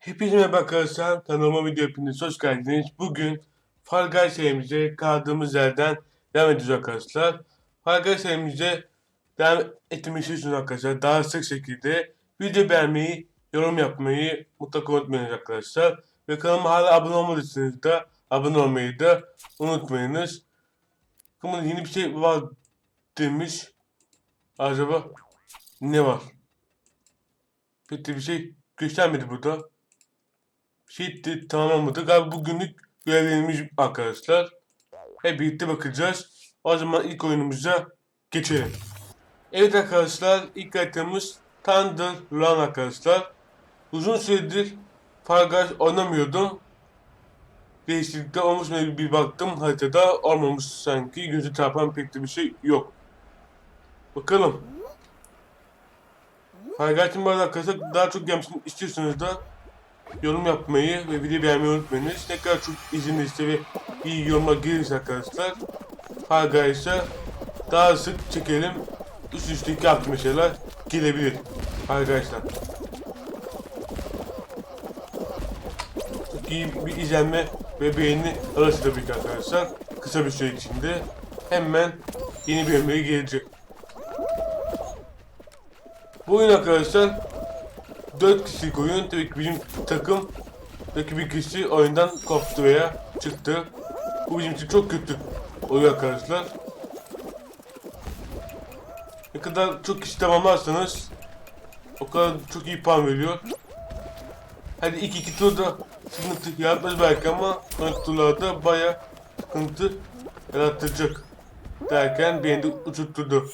Hepinize arkadaşlar. Kanalıma video hepiniz hoş geldiniz. Bugün Fall Guys serimize kaldığımız yerden devam edeceğiz arkadaşlar. Fall Guys serimize devam etmek istiyorsunuz arkadaşlar. Daha sık şekilde video beğenmeyi, yorum yapmayı mutlaka unutmayınız arkadaşlar. Ve kanalıma hala abone olmadıysanız da abone olmayı da unutmayınız. Bakın yeni bir şey var demiş. Acaba ne var? Pek bir şey göstermedi burada. De tamamladık. Galiba bugünlük görevlerimiz arkadaşlar. Hep birlikte bakacağız. O zaman ilk oyunumuza geçelim. Evet arkadaşlar ilk haritamız Thunder Run arkadaşlar. Uzun süredir Guys oynamıyordum. Değişiklikte olmuş mu bir baktım haritada olmamış sanki. Gözü çarpan pek de bir şey yok. Bakalım. Bu arada arkadaşlar daha çok gelmesini istiyorsanız da yorum yapmayı ve video beğenmeyi unutmayınız. Ne kadar çok izin ve iyi yorumlar gelirse arkadaşlar Fall Guys'a daha sık çekelim. Üst üste iki hafta mesela gelebilir Guys'tan. Çok iyi bir izlenme ve beğeni arası tabii ki arkadaşlar. Kısa bir süre içinde hemen yeni bir bölümleri gelecek. Bu oyun arkadaşlar 4 kişilik oyun. Tabii ki bizim takım bir kişi oyundan koptu veya çıktı. Bu bizim için çok kötü oyun arkadaşlar. Ne kadar çok kişi tamamlarsanız o kadar çok iyi puan veriyor. Hadi ilk iki turda sıkıntı yaratmaz belki ama sonraki turlarda baya sıkıntı yarattıracak derken beni de uçurtturdu.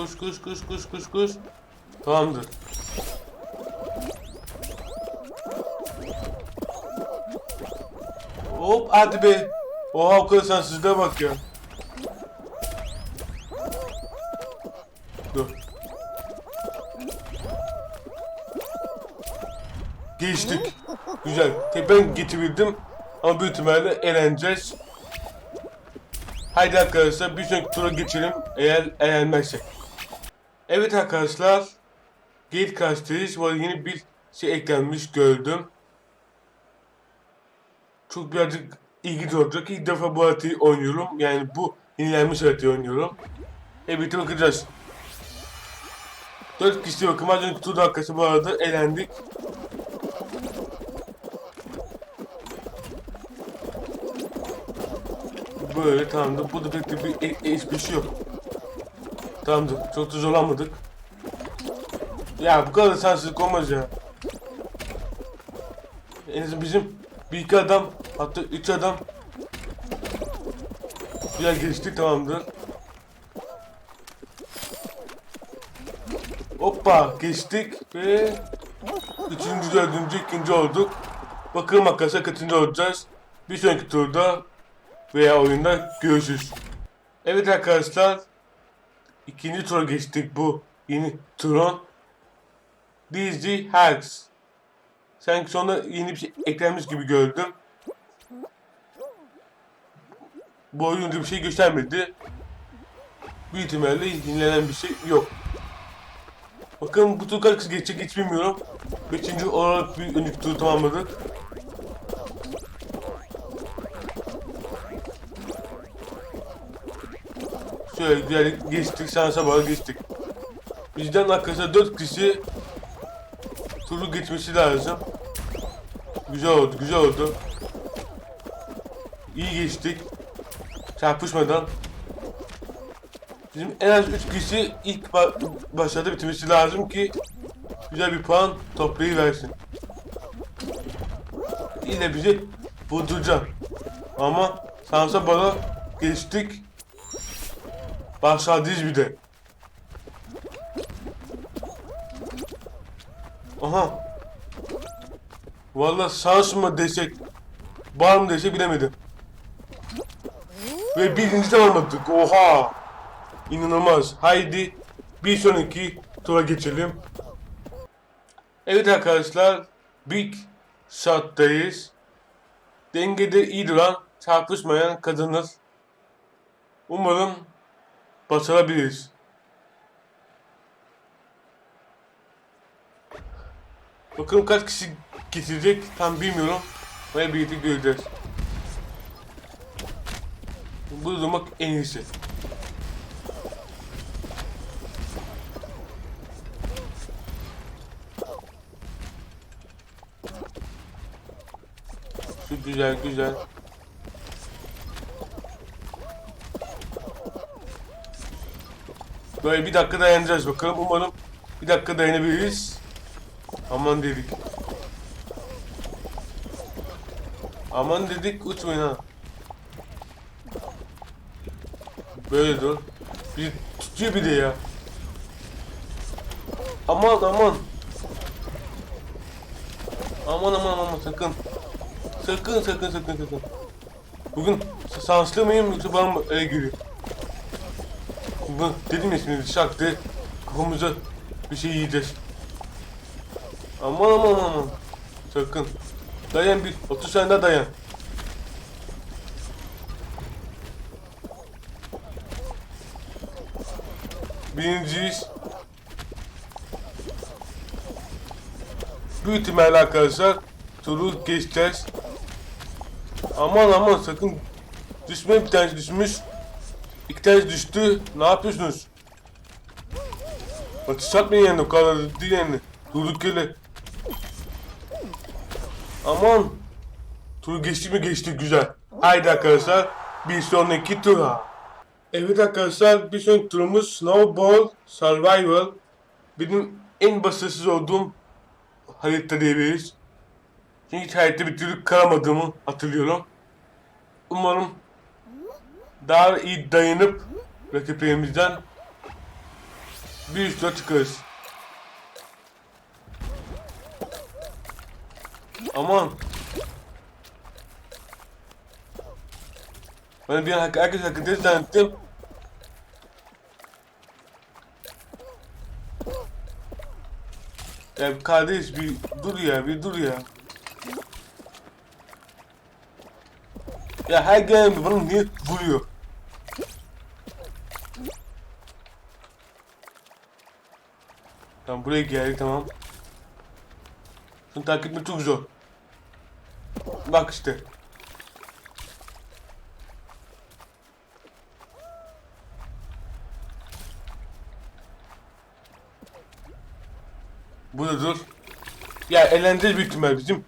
Koş koş koş koş koş koş. Tamamdır. Hop hadi be. Oha o kadar sensizliğe bak ya. Dur. Geçtik. Güzel. Ben getirildim. Ama büyük ihtimalle eğleneceğiz. Haydi arkadaşlar bir sonraki tura geçelim eğer eğlenmezsek. Evet arkadaşlar. Gate Castles var yeni bir şey eklenmiş gördüm. Çok birazcık ilginç olacak. İlk defa bu haritayı oynuyorum. Yani bu yenilenmiş haritayı oynuyorum. Birlikte bakacağız. 4 kişi bakım. Az önceki turda arkadaşlar bu arada elendik. Böyle tamamdır. Bu da pek bir e- hiçbir şey yok. Tamamdır. Çok da zorlanmadık. Ya bu kadar sensizlik olmaz ya. En azından bizim bir iki adam hatta üç adam Güzel geçtik tamamdır. Hoppa geçtik ve üçüncü, dördüncü, ikinci olduk. Bakalım arkadaşlar kaçıncı olacağız. Bir sonraki turda veya oyunda görüşürüz. Evet arkadaşlar ikinci tura geçtik bu yeni turun. Dizzy Hacks. Sanki sonra yeni bir şey eklenmiş gibi gördüm. Bu oyunda bir şey göstermedi. Büyük ihtimalle yenilenen bir şey yok. Bakın bu tur kaç geçecek hiç bilmiyorum. Beşinci olarak bir önceki turu tamamladık. Şöyle güzel geçtik, şansa bağlı geçtik. Bizden arkadaşlar 4 kişi turu geçmesi lazım. Güzel oldu, güzel oldu. İyi geçtik. Çarpışmadan. Bizim en az 3 kişi ilk ba başlarda bitirmesi lazım ki güzel bir puan toplayıversin. Yine bizi vurduracak. Ama şansa bana geçtik. Başladıyız bir de. Aha. Vallahi şans mı desek, var mı desek bilemedim. Ve birinci tamamladık. Oha. İnanılmaz. Haydi bir sonraki tura geçelim. Evet arkadaşlar. Big Shot'tayız. Dengede iyi duran, çarpışmayan kazanır. Umarım başarabiliriz. Bakalım kaç kişi geçecek tam bilmiyorum. Ve birlikte göreceğiz. Burada durmak en iyisi. Şu güzel güzel. Böyle bir dakika dayanacağız bakalım. Umarım bir dakika dayanabiliriz. Aman dedik. Aman dedik uçmayın ha. Böyle dur. Bir tutuyor bir de ya. Aman aman. Aman aman aman sakın. Sakın sakın sakın sakın. Bugün şanslı mıyım yoksa bana öyle geliyor? Bu dedim ya şimdi şaktı. Kafamıza bir şey yiyeceğiz. Aman aman aman. Sakın. Dayan bir. 30 saniye daha dayan. Birinciyiz. Büyük ihtimalle arkadaşlar turu geçeceğiz. Aman aman sakın düşmeyin bir tanesi düşmüş. İki tanesi düştü. Ne yapıyorsunuz? Atış atmayın yani o kadar değil yani. Durduk yere. Aman. Tur geçti mi geçti güzel. Haydi arkadaşlar bir sonraki tura. Evet arkadaşlar bir sonraki turumuz Snowball Survival. Benim en başarısız olduğum harita diyebiliriz. Çünkü hiç hayatta bir türlü kıramadığımı hatırlıyorum. Umarım daha iyi dayanıp rakiplerimizden bir üstüne çıkarız. Aman. Ben bir an herkes hakkında zannettim. Ya kardeş bir dur ya bir dur ya. Ya her gelen bana niye vuruyor? Tamam buraya geldik tamam. Şunu takip etmek çok zor. Bak işte. Burada dur. Ya eğleneceğiz büyük ihtimal bizim.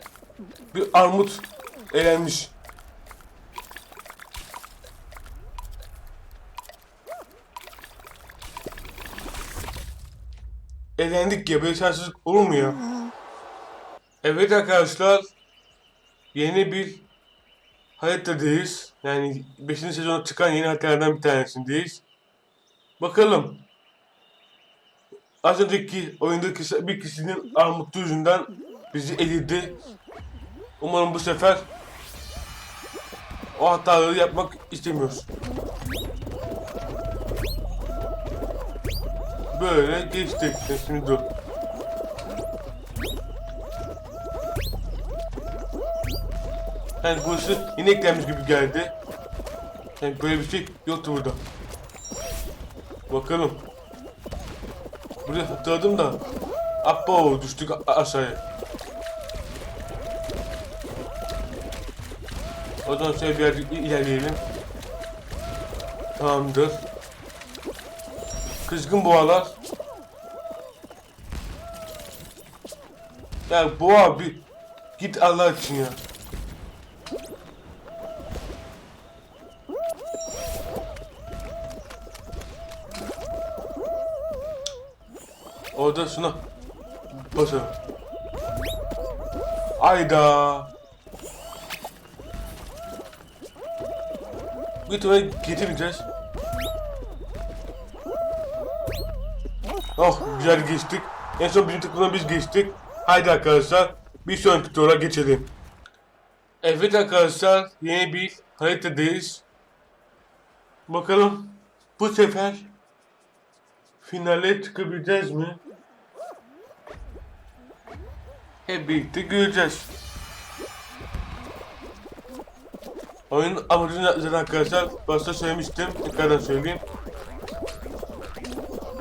Bir armut eğlenmiş. Eğlendik ya böyle mu ya? Evet arkadaşlar. Yeni bir haritadayız. Yani 5. sezona çıkan yeni haritalardan bir tanesindeyiz. Bakalım. Az önceki oyundaki bir kişinin armutlu yüzünden bizi eledi. Umarım bu sefer o hataları yapmak istemiyoruz. Böyle geçtik. Şimdi dur. Yani burası inek gelmiş gibi geldi. Yani böyle bir şey yoktu burada. Bakalım. Buraya hatırladım da. Apo düştük aşağıya. O zaman şöyle birazcık ilerleyelim. Tamamdır. Kızgın boğalar. Ya boğa bir git Allah için ya. Orada şuna basalım. Ayda. Bir tuvalet getireceğiz. Oh güzel geçtik. En son bizim takımdan biz geçtik. Haydi arkadaşlar bir sonraki tura geçelim. Evet arkadaşlar yeni bir haritadayız. Bakalım bu sefer finale çıkabileceğiz mi? Hep birlikte göreceğiz. Oyun amacını zaten arkadaşlar başta söylemiştim. Tekrardan söyleyeyim.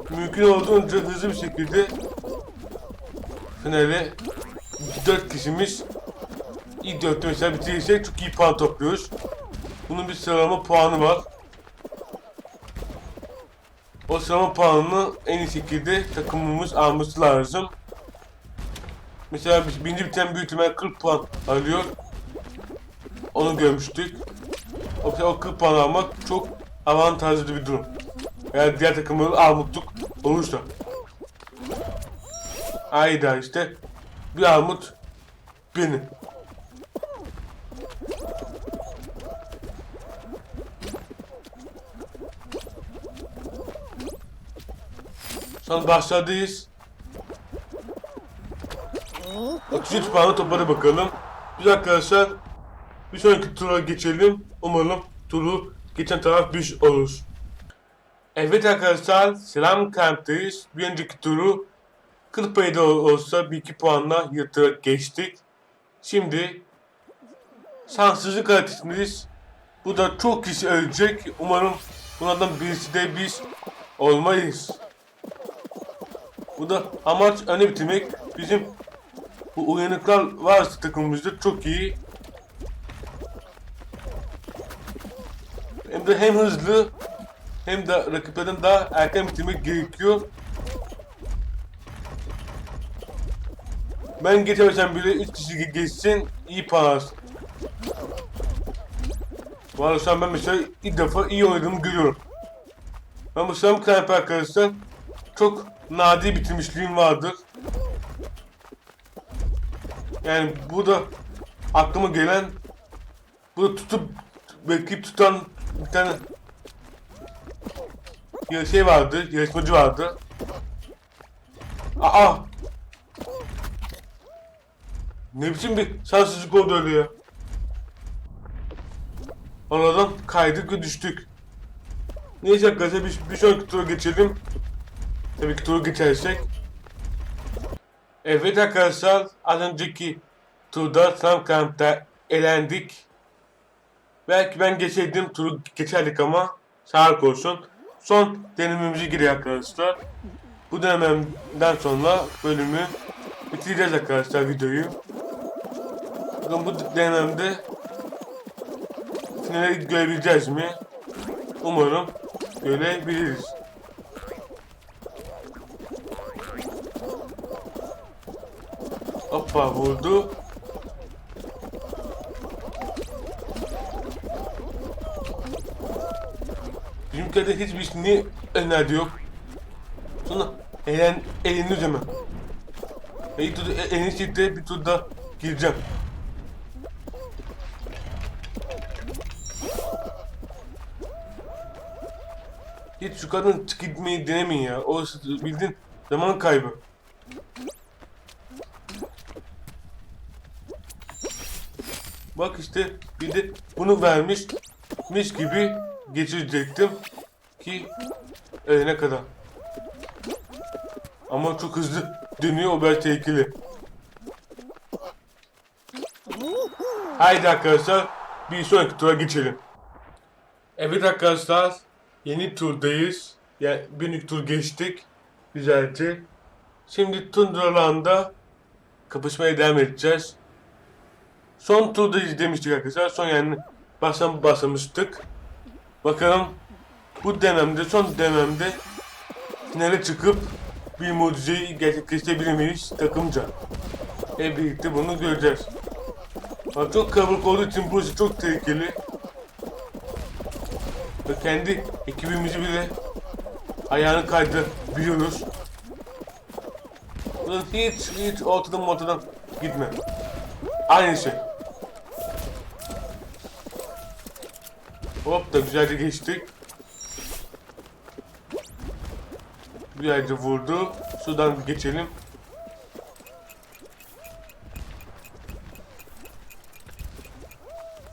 Mümkün olduğunca hızlı bir şekilde finale dört kişimiz ilk dörtte mesela bitirirsek çok iyi puan topluyoruz. Bunun bir sıralama puanı var. O sıralama puanını en iyi şekilde takımımız alması lazım. Mesela biz birinci biten büyük ihtimal 40 puan alıyor. Onu görmüştük. O, o 40 puan almak çok avantajlı bir durum. Eğer diğer takımları armutluk olursa. Ayda işte bir armut benim. Son başladayız. 33 puanı topladı bakalım. Biz arkadaşlar bir sonraki tura geçelim. Umarım turu geçen taraf biz olur. Evet arkadaşlar selam kamptayız. Bir önceki turu 40 payda olsa 1-2 puanla yırtarak geçtik. Şimdi şanssızlık haritasındayız. Bu da çok kişi ölecek. Umarım bunlardan birisi de biz olmayız. Bu da amaç öne bitirmek. Bizim bu uyanıklar varsa takımımızda çok iyi. Hem de hem hızlı hem de rakiplerden daha erken bitirmek gerekiyor. Ben geçemesem bile 3 kişi geçsin iyi para. Valla şu an ben mesela ilk defa iyi oynadığımı görüyorum. Ben bu Sam Clamp arkadaşlar çok nadir bitirmişliğim vardır. Yani bu da aklıma gelen bu da tutup bekleyip tutan bir tane bir şey vardı, yarışmacı vardı. Aa! Ne biçim bir şanssızlık oldu öyle ya. Aradan kaydık ve düştük. Neyse arkadaşlar bir, bir sonraki tura geçelim. Tabii ki turu geçersek. Evet arkadaşlar az önceki turda Slam Camp'ta elendik. Belki ben geçeydim turu geçerdik ama sağlık olsun. Son denememize giriyor arkadaşlar. Bu denememden sonra bölümü bitireceğiz arkadaşlar videoyu. Bakın bu denememde finale görebileceğiz mi? Umarım görebiliriz. Hoppa vurdu. Bizimkilerde hiçbir ne önerdi yok. Sonra eğlen, eğlenir hemen. E, e, en iyi şekilde bir turda gireceğim. Hiç şu kadın gitmeyi denemeyin ya. O bildiğin zaman kaybı. Bak işte bir de bunu vermiş mis gibi geçirecektim ki ölene kadar. Ama çok hızlı dönüyor o biraz tehlikeli. Haydi arkadaşlar bir sonraki tura geçelim. Evet arkadaşlar yeni turdayız. Yani bir tur geçtik. Güzelce. Şimdi Tundraland'da kapışmaya devam edeceğiz. Son turda izlemiştik arkadaşlar. Son yani baştan başlamıştık. Bakalım bu dönemde son dönemde finale çıkıp bir mucizeyi gerçekleştirebilir miyiz takımca? Hep birlikte bunu göreceğiz. Ama çok kalabalık olduğu için burası çok tehlikeli. Ve kendi ekibimizi bile ayağını kaydırabiliyoruz. Buradan hiç hiç ortadan ortadan gitme. Aynı şey. Hop da güzelce geçtik. Güzelce vurdu. Sudan geçelim.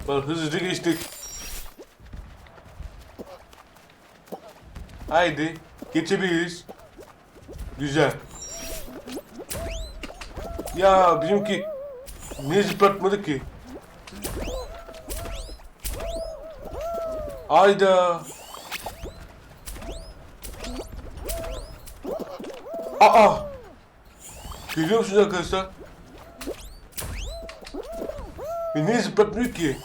Bak hızlıca geçtik. Haydi geçebiliriz. Güzel. Ya bizimki ne zıplatmadı ki? Ayda. Aa. Görüyor musunuz arkadaşlar? Beni niye zıplatmıyor ki?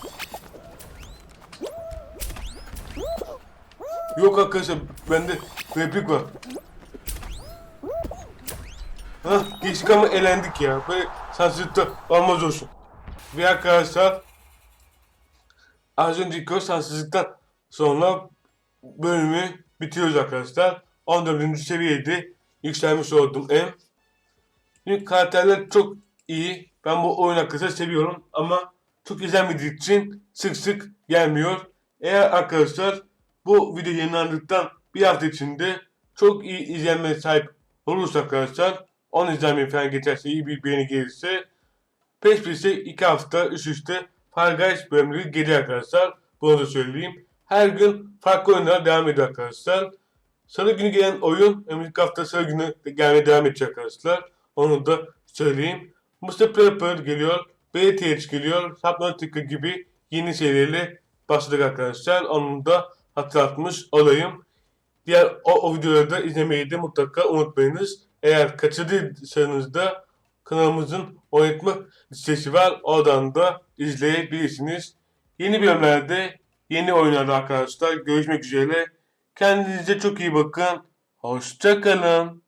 Yok arkadaşlar bende replik var. Hah geçtik ama elendik ya. Böyle sansürlükte olmaz olsun. Ve arkadaşlar az önceki o sansürlükten sonra bölümü bitiriyoruz arkadaşlar. 14. seviyeydi. Yükselmiş oldum M. Çünkü karakterler çok iyi. Ben bu oyun arkadaşlar seviyorum ama çok izlenmediği için sık sık gelmiyor. Eğer arkadaşlar bu video yayınlandıktan bir hafta içinde çok iyi izlenmeye sahip olursa arkadaşlar 10 izlenme falan geçerse iyi bir beğeni gelirse peş peşe 2 hafta üst üste Fall Guys bölümleri gelir arkadaşlar. Bunu da söyleyeyim. Her gün farklı oyunlar devam ediyor arkadaşlar. Salı günü gelen oyun önümüzdeki hafta salı günü gelmeye devam edecek arkadaşlar. Onu da söyleyeyim. Mr. Prepper geliyor. BTH geliyor. Subnautica gibi yeni serilerle başladık arkadaşlar. Onu da hatırlatmış olayım. Diğer o, o videoları da izlemeyi de mutlaka unutmayınız. Eğer kaçırdıysanız da kanalımızın oynatma listesi var. Oradan da izleyebilirsiniz. Yeni bölümlerde, yeni oyunlarda arkadaşlar görüşmek üzere. Kendinize çok iyi bakın. Hoşçakalın.